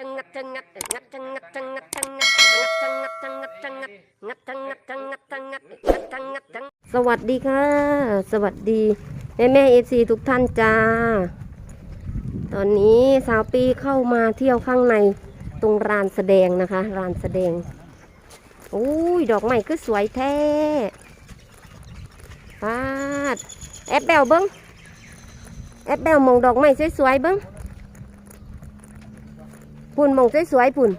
ทั้งงัดทั้งงัดงัดทั้งงัดทั้งงัดทั้งงัดงัดทั้งงัดทั้งงัดทั้งงัดงัดทั้งงัดทั้งงัดทั้งงัดงัดทั้งงัดทั้งสวัสดีค่ะ สวัสดีแม่แม่เอฟซีทุกท่านจ้า ตอนนี้สาวปีเข้ามาเที่ยวข้างในตรงลานแสดงนะคะลานแสดงโอ้ยดอกไม้ก็สวยแท้ปาดแอปเปิลเบิ้งแอปเปิลมองดอกไม้สวยๆเบิ้ง ปุ่นมองสวยๆปุ่น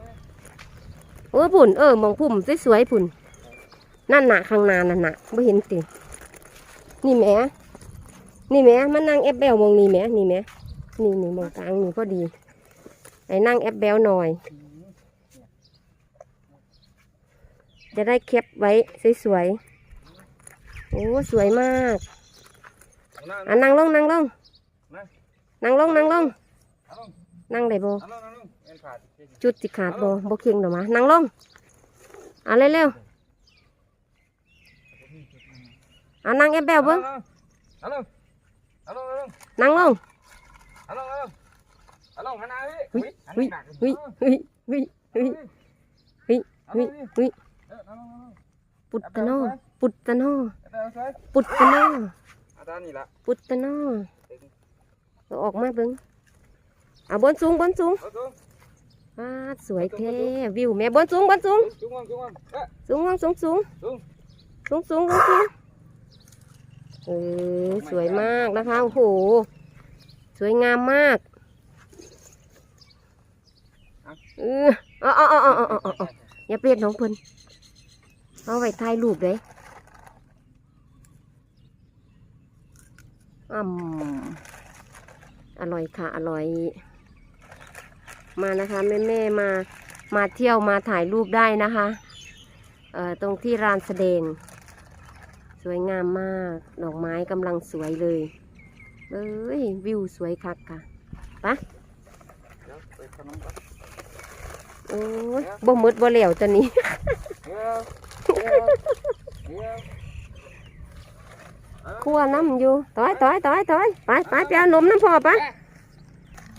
เออปุ่นเออมองพุ่มสวยๆปุ่นนั่นหนาข้างหนานั่นหนาไม่เห็นตินี่แหม่นี่แหม่มันนั่งแอปเบลมองนี่แหม่นี่แหม่นี่นี่มองกลางนี่พอดีไอ้นั่งแอปเบลหน่อย จะได้เก็บไว้สวยๆโอ้สวยมากอะนั่งลงนั่งลงนั่งลงนั่งลงนั่งได้บ่ จุดสิขาดบ่บ่เคียงดอกมะนั่งลงเอะเร็วๆอะนั่งแอบแบวเบิ่งฮัลโหลฮัลโหลฮัลโหลนั่งลงฮัลโหลฮัลโหลฮัลโหลฮันนาพี่เฮ้ยเฮ้ยเฮ้ยเฮ้ยเฮ้ยเฮ้ยเฮ้ยเฮ้ยเฮ้ยปุตตะโนปุตตะโนปุตตะโนอาจารย์นี่ละปุตตะโนเอาออกมาเบิ่งอะบนสูงบนสูง เอาสูงอ้าสวยแท้วิวแม่บนสูงบนสูงสูงวางสูงวางเอ๊ะสูงสูงสูงสูงสูงสูงสูงสูงเออสวยมากนะคะโอ้โหสวยงามมากเอออ๋ออ๋ออ๋ออ๋ออ๋ออ๋ออย่าเปลี่ยนน้องเพิ่นเอาไว้ถ่ายรูปเลยอืมอร่อยค่ะ อร่อย มานะคะแม่แม่ๆมามาเที่ยวมาถ่ายรูปได้นะคะเอ่อตรงที่ร้านแสดง สวยงามมาก ดอกไม้กำลังสวยเลยเอ้ยวิวสวยคักค่ะปะเดี๋ยวไปโอ้ยบ่หมดบ่เหลวตัวนี้เดี๋ยวเดี๋ยวเดี๋ยวคั่วน้ำอยู่ต้อยต้อยต้อยต้อยไปไปไปเอานมน้ำพอปะ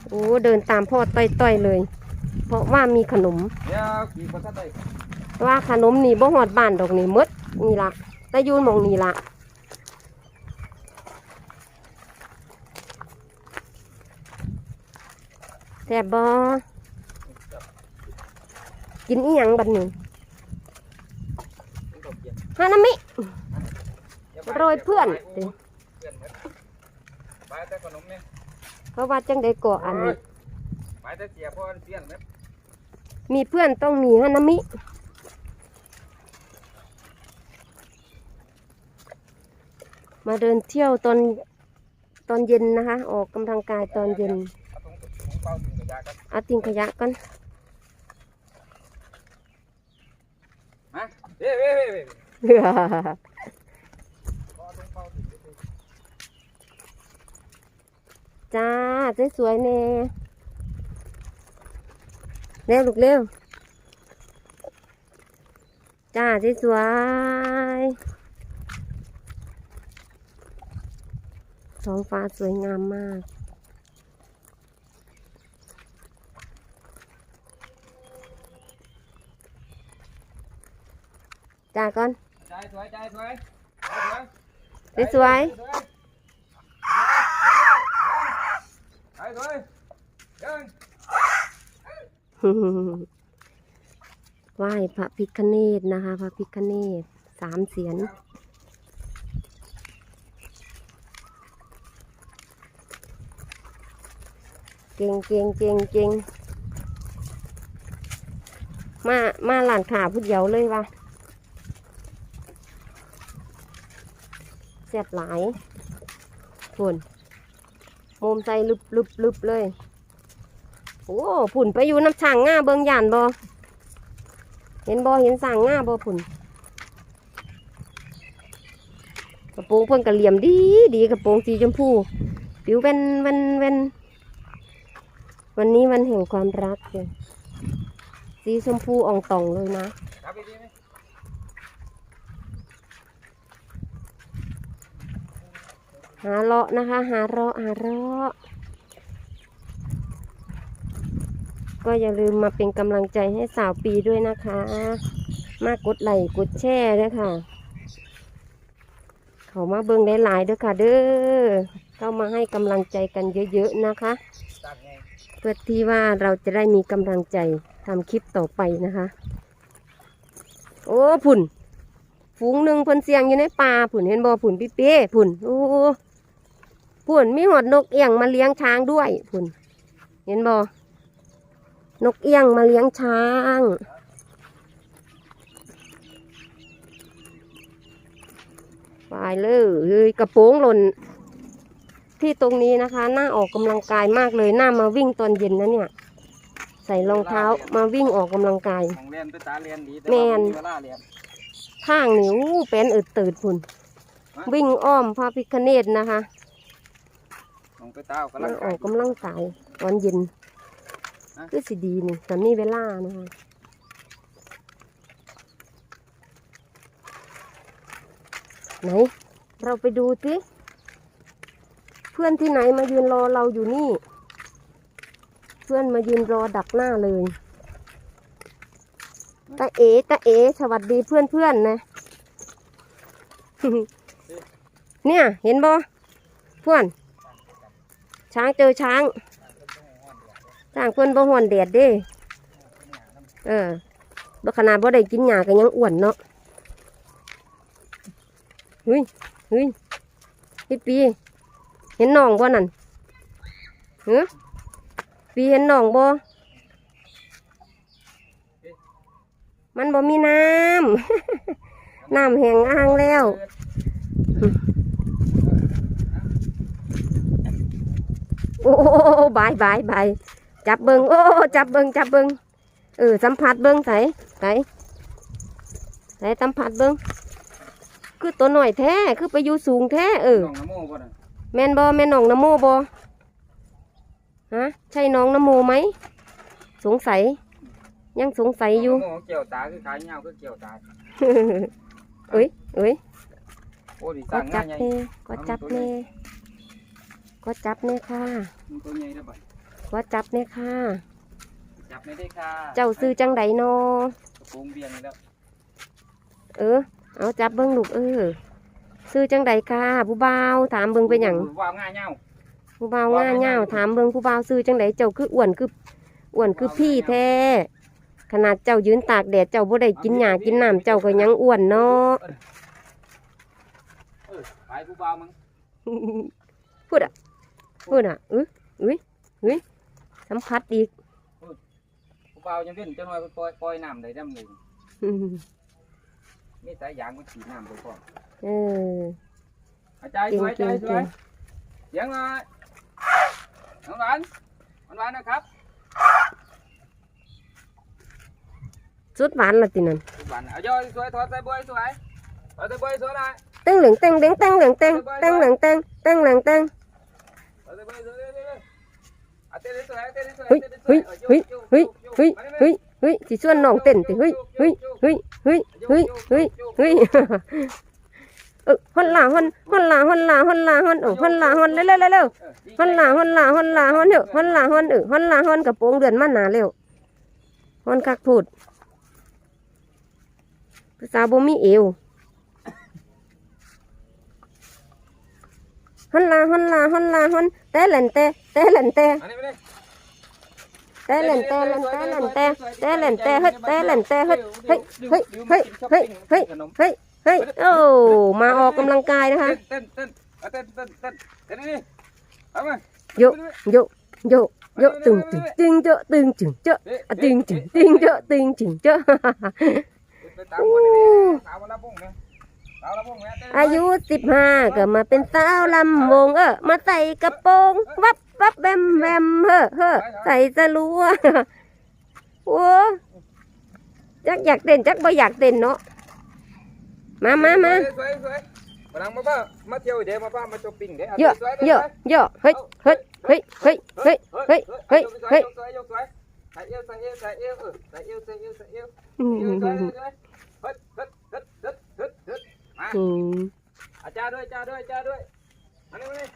โอ้เดินตามพ่อต้อยต้อยเลย เพราะว่ามีขนมเดี๋ยวขี่ภาษาไทยว่าขนมนี่บ่หอดบ้านดอกนี่หมดนี่ละแต่อยูนหมองนี่ละแซ่บบ่กินอีหยังบัดนี้ฮานามิโรยเพื่อน เพื่อนหมดไปแต่ขนมเนี่ยเพราะว่าจังได้ก่ออันนี้ไปแต่เสียพ่อเพื่อนหมดมีเพื่อนต้องมีฮานามิ มาเดินเที่ยวตอนตอนเย็นนะคะ ออกกำลังกายตอนเย็นเอาถุงถุงเปล่าถุงกระยากันเอาทิ้งขยะกันมาเว้ยเว้ยเว้ยเว้ย เอาถุงเปล่าถุงกระยา จ้าสวยๆเน่เร็วลูกเร็วจ้าสวยๆท้องฟ้าสวยงามมากจ้าก่อนใจสวยใจสวยใจสวยใจสวย เดินไหว้พระพิคเนตนะคะ พระพิคเนตสามเสียน เก่งเก่งเก่งเก่งมา มาหลานขาพุดเดียวเลยวะแซ่บหลายฝุ่น มุมใจลึบลึบลึบเลย โอ้ผุ่นไปอยู่น้ำช่างง่าเบิงหยานบอเห็นบอเห็นสั่งง่าบอผุ่นกระโปรงเพิ่นกระเหลี่ยมดีดีกระโปรงสีชมพูผิวเป็นเวนเวนวันนี้วันแห่งความรักเลยสีชมพูอ่องต่องเลยนะ จับไปดีไหม หาเลาะนะคะ หาเลาะหาเลาะก็อย่าลืมมาเป็นกำลังใจให้สาวปีด้วยนะคะ มากดไลค์กดแชร์ด้วยค่ะ เขามาเบิ่งได้หลายด้อค่ะ เด้อเข้ามาให้กำลังใจกันเยอะๆนะคะ เพื่อที่ว่าเราจะได้มีกำลังใจทำคลิปต่อไปนะคะ โอ้ผุ่น ฝูงหนึ่งเพิ่นเสียงอยู่ในป่าผุ่นเห็นบ่ผุ่นพี่เป้ผุ่นโอ้ ผุ่นมีหอดนกเอี้ยงมาเลี้ยงช้างด้วยผุ่นเห็นบ่นกเอี้ยงมาเลี้ยงช้างไปเลยเฮ้ยกระโปรงหล่นที่ตรงนี้นะคะน่าออกกำลังกายมากเลยน่ามาวิ่งตอนเย็นนะเนี่ย ใส่รองเท้ามาวิ่งออกกำลังกายของเรียนไปตาเรียนดีแต่แม่ว่านมีเวลาเรียนข้างนิ้วเป็นอึดตืดพุ่นฮะวิ่งอ้อมพระพิคเนตนะคะ ของไปตาเอากำลัมางอกาอยกกำลังกายตอนเย็นฮะก็สิดีนี่แต่มีเวลานะคะไหน เราไปดูสิเพื่อนที่ไหนมายืนรอเราอยู่นี่ เพื่อนมายืนรอดักหน้าเลยตาเอ๋ตาเอ๋สวัสดีเพื่อนเพื่อนๆนะ เนี่ย เห็นบ่เพื่อน ช้างเจอช้างช้างเพื่อนบ่หอนแดดเด้เออบ่ขนาดบ่ได้กินหญ้าก็ยังอ้วนเนาะเฮ้ยเฮ้ยพี่ปี เห็นน้องบ่นั่นเฮ้ปีเห็นน้องบ่มันบ่มีน้ำ น้ำแห้งอ่างแล้ว อ้บายบายบายจับเบิงโอ้จับเบิงจับเบิงเออสัมผัสเบิงใส่ใส่ใส่สัมผัสเบิงคือตัวหน่อยแท้คือไปอยู่สูงแท้เออน้องน้ำโม่บ่น่ะแม่นบอแม่นน้องนโมบอฮะใช่น้องนโมไหมสงสัย ยังสงสัยอยู่ น้งน้ำโม่เกี่ยวตาคือขายเงาคือเกี่ยวตาเอ้ยเอ้ยโอ้ดิก็สั่งจัง่าบยใหญ่เน่ก็จับเน่ ก็จับเน่ค่ะมันตัวใหญ่แล้วบ่ก็จับเน่ค่ะ จับไม่ได้ค่ะเจ้าซื้อจังไดนอกระโปรงเบียงนี่แล้วเออ เอาจับเบิ้งลูกเออ ซื้อจังไดค่ะผู้บ่าวถามเบิ้งเป็นหยังว่าง่ายเงาผู้บ่าวง่าเง่าวถามเบิ้งผู้บ่าวซื้อจังไดเจ้าคืออ้วนคืออ้วนคือพี่แท้ ขนาดเจ้ายืนตากแดดเจ้าบ่ได้กินหญ้ากินน้ำเจ้าก็ยังอ้วนเนาะเออไปผู้บ่าวมึงพูดอะ พูดอะอุ้ยอุ้ยอุ้ยสัมผัสอีกผู้บ่าวยังเว้นจะน้อยปล่อยปล่อยน้ำได้ดำหนึ่งอืมมีสายยางมันฉีดน้ำไปก่อนเอออาจารย์เก่สงวยเก่ใจงสวเก่ยงเสียงมาน้องหวานหวานหวานนะครับสุดหวานละตินั่นหวานเอาย่อยสวยถอดใส่บวยสวยถอดใส่บวยสวยหน่อยเต้งเหลืองเต้งเด้งเต้งเหลืองเต้งเต้งเหลืองเต้งเต้งเหลืองเต้ง เฮ้ยเฮ้ยเฮ้ยเฮ้ยเฮ้ยเฮ้ยเฮ้ยสิส่วนน้องเต้นติเฮ้ยเฮ้ยเฮ้ยเฮ้ยเฮ้ยเฮ้ยเฮ้ยเออฮอนลาฮอนฮอนลาฮอนลาฮอนลาฮอนเออฮอนลาฮอนเร็วเร็วเร็วฮอนลาฮอนลาฮอนลาฮอนเด้อฮอนลาฮอนเออฮอนลาฮอนกระโปรงเดือนมาหนาเร็วฮอนคักพูดภาษาบ่มีเอว hôn la hôn Hola, hôn hola, hôn Té lần té, té lần té. Té lần té, lần té, lần té. Té lần té, hết té lần té, hết. Hích, hích, hích, hích, hích, hích, hích. Ồ, mà o cầm lăng cai đó ha. Dụ, dụ, dụ. Dụ từng từng tiếng chợ, từng chừng chợ, từng chừng tiếng chợ, từng chừng chợ. อายุสิบห้าก็มาเป็นสาวลำวงเออมาใส่กระโปรงวับวับแวมแวมเฮ้อเฮ้อใส่สลัวโอ้จักอยากเต้นจักบ่อยากเต้นเนาะมามามาสวยสวยมาลังมาป้ามาเที่ยวเดี๋ยวมาป้ามาช้อปปิ้งเดี๋ยวเยอะเยอะเยอะเฮ้ยเฮ้ยเฮ้ยเฮ้ยเฮ้ยเฮ้ยเฮ้ยเฮ้ยสวยสวยใส่เอวใส่เอวใส่เอวเออใส่เอวใส่เอวใส่เอวอืมเอวสวยสวยเฮ้ยเฮ้ยเฮ้ยเฮ้ยเฮ้ยเฮ้ยมา อืมอาจารย์ด้วยอาจารย์ด้วยอาจารย์ด้วยมานี่มานี่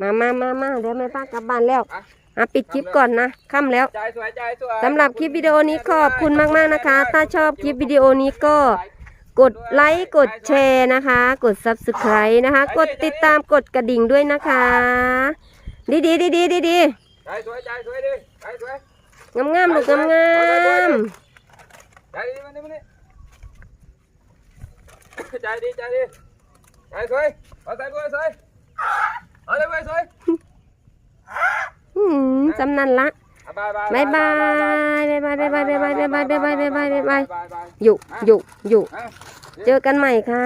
มามามามาเดี๋ยวแม่ป้ากลับบ้านแล้วอะ อะปิดคลิปก่อนนะค่ำแล้วใจสวยใจสวยสำหรับคลิปวิดีโอนี้ขอบคุณมากๆนะคะ ถ้าชอบคลิปวิดีโอนี้ก็ กดไลค์ กดแชร์นะคะ กด subscribe นะคะ กดติดตามกดกระดิ่งด้วยนะคะ ดีดีดีดีดีดีใจสวยใจสวยดิใจสวยงามงามๆลูกงามงามใจดีมานี่มานี่ ใจดีใจดีใจสวยเอาใจสวยสวยเอาใจสวยสวยๆอืมจำนันละบายบายบายบายบายบายบายบายบายบายบายบายบายบายบายบายบายอยู่อยู่อยู่อะเจอกันใหม่ค่ะ